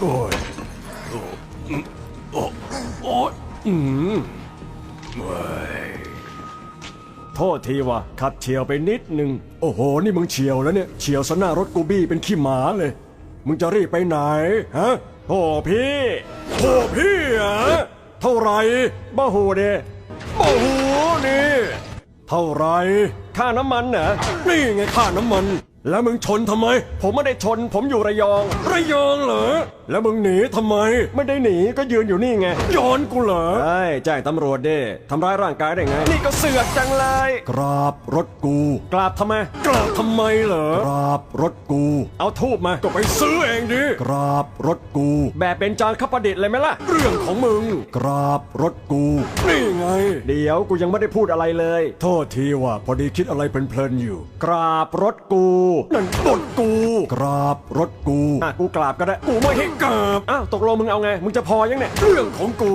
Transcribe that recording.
โอ้ยโอ้โอ้ยอืมเว้ยโทษทีว่ะขับเฉียวไปนิดหนึ่งโอ้โห นี่มึงเฉียวแล้วเนี่ย เฉียวสน้ารถกูบี้เป็นขี้หมาเลย มึงจะรีบไปไหน ฮะโอ้พี่โอ้พี่อะเท่าไรบ้าหูเดบ้าหูนี่ เท่าไร ค่าน้ำมันเหรอนี่ไงค่าน้ำมัน แล้วมึงชนทำไม ผมไม่ได้ชน ผมอยู่ระยอง ระยองเหรอ แล้วมึงหนีทำไม ไม่ได้หนีก็ยืนอยู่นี่ไงย้อนกูเหรอใช่แจ้งตำรวจเด้ทำร้ายร่างกายได้ไง นี่ก็เสือกจังเลย กราบรถกู กราบทำไม กราบทำไมเหรอ กราบรถกู เอาทูบมา ก็ไปซื้อเองดิ กราบรถกู แบบเป็นจานข้าวประดิษฐ์เลยไหมล่ะ เรื่องของมึง กราบรถกู นี่ไง เดี๋ยวกูยังไม่ได้พูดอะไรเลย โทษทีว่าพอดีคิดอะไรเพลินๆอยู่ กราบรถกูนั่นรถกูกราบรถกูอะกูกราบก็ได้ กูไม่ให้กราบอ้าวตกลงมึงเอาไง มึงจะพอยังเนี่ยเรื่องของกู